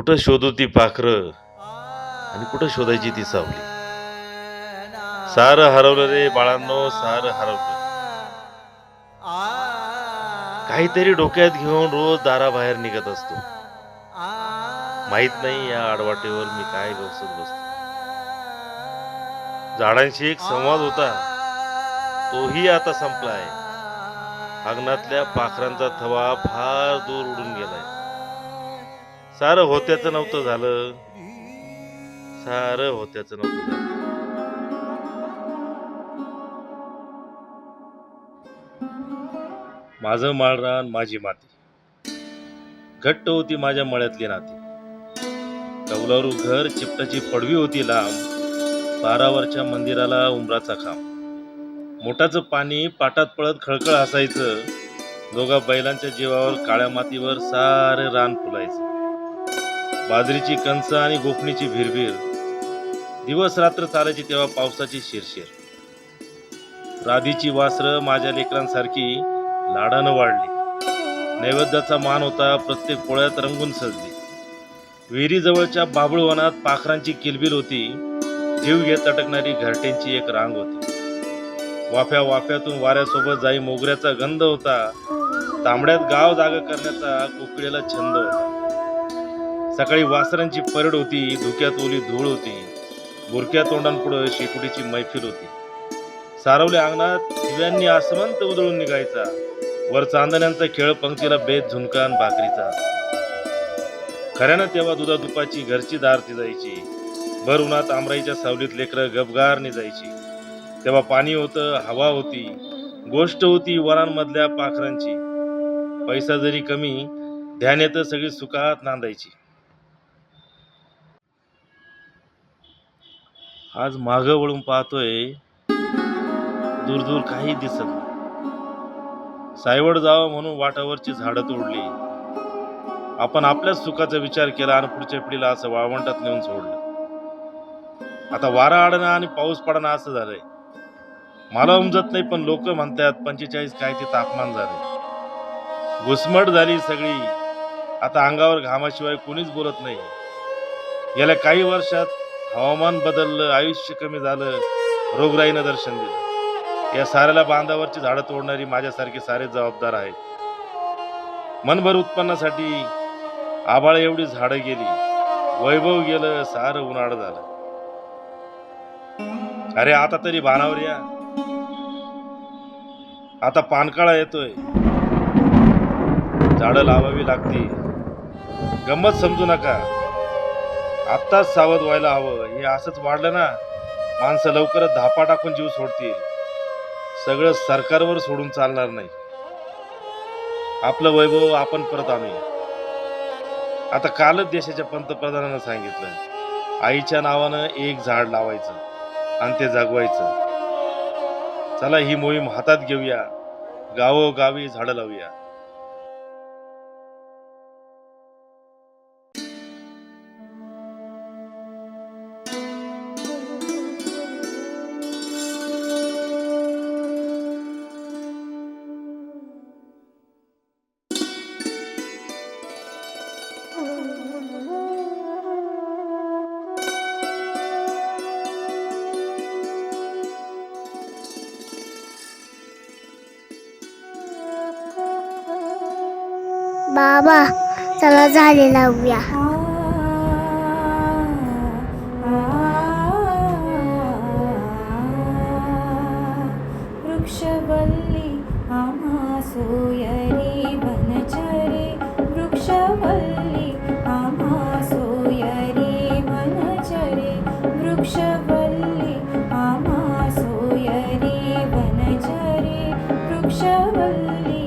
कुठं शोधू ती पाखरं? आणि कुठं शोधायची ती सावली? सारं हरवलं रे बाळांनो सारं हरवलं. काहीतरी डोक्यात घेऊन रोज दाराबाहेर निघत असतो. माहीत नाही या आडवाटेवर मी काय बसत बसतो. झाडांशी एक संवाद होता. तोही आता संपलाय. अंगणातल्या पाखरांचा थवा फार दूर उडून गेलाय. सारं होत्याचं नव्हतं झालं. सारं होत्याचं नव्हतं झालं. माझं माळरान माझी माती. घट्ट होती माझ्या मळ्यातली नाती. कौलारू घर चिपटाची पडवी होती लांब. बारावरच्या मंदिराला उमराचा खांब. मोठाचं पाणी पाटात पळत खळखळ असायचं दोघा बैलांच्या जीवावर काळ्या मातीवर सारे रान फुलायचं. बाजरीची कंच आणि गोपणीची भिरभीर. दिवस रात्र चालायची तेव्हा पावसाची शिरशिर. राधीची वासरं माझ्या लेकरांसारखी लाडानं वाढली. नैवेद्याचा मान होता प्रत्येक पोळ्यात रंगून सजली. विहिरीजवळच्या बाबुळवनात पाखरांची किलबिल होती. जीव घेत अटकणारी घरट्यांची एक रांग होती. वाफ्या वाफ्यातून वाऱ्यासोबत जाई मोगऱ्याचा गंध होता. तांबड्यात गाव जागा करण्याचा कोकिळेला छंद होता. सकाळी वासरांची परड होती धुक्यात ओली धूळ होती बुरक्या तोंडांपुढं शेकुटीची मैफिल होती. सारवल्या अंगणात दिव्यांनी आसमंत उधळून निघायचा. वर चांदण्यांचा खेळ पंक्तीला बेत झुणकान भाकरीचा. खऱ्यानं तेव्हा दुधा दुपाची घरची दार जायची. भर उन्हात आमराईच्या सावलीत लेकरं गबगार निजायची तेव्हा पाणी होतं हवा होती गोष्ट होती वरांमधल्या पाखरांची. पैसा जरी कमी ध्यान येतं सगळी सुखात नांदायची. आज माग वळून पाहतोय दूर दूर काही दिसत नाही. सायवड जावं म्हणून वाटावरची झाडं तोडली. आपण आपल्याच सुखाचा विचार केला आणि पुढच्या पिढीला असं वाळवंटात नेऊन सोडलं. आता वारा आडणं आणि पाऊस पडणं असं झालंय. मला उमजत नाही पण लोक म्हणतात पंचेचाळीस काय ते तापमान झाले घुसमट झाली सगळी. आता अंगावर घामाशिवाय कोणीच बोलत नाही. गेल्या काही वर्षात हवामान बदललं आयुष्य कमी झालं रोगराईनं दर्शन दिलं. या साऱ्याला बांधावरची झाडं तोडणारी माझ्यासारखे सारे जबाबदार आहेत. मनभर उत्पन्नासाठी आबाळ एवढी झाडं गेली वैभव गेलं सारं उन्हाळ झालं. अरे आता तरी बाणावर या. आता पानकाळा येतोय. झाडं लावावी लागते गंमत समजू नका. आत्ताच सावध व्हायला हवं. हे असंच वाढलं ना माणसं लवकरच धापा टाकून जीव सोडतील. सगळं सरकारवर सोडून चालणार नाही. आपलं वैभव आपण परत आणूया आता कालच देशाच्या पंतप्रधानानं सांगितलं. आईच्या नावानं एक झाड लावायचं आणि ते जगवायचं. चला ही मोहीम हातात घेऊया. गावोगावी झाडं लावूया. बाबा चला झाडे लावूया. वृक्षवल्ली आम्हा सोयरी वनचरे. वृक्षवल्ली आम्हा सोयरी वनचरे. वृक्षवल्ली आम्हा सोयरी वनचरे. वृक्षवल्ली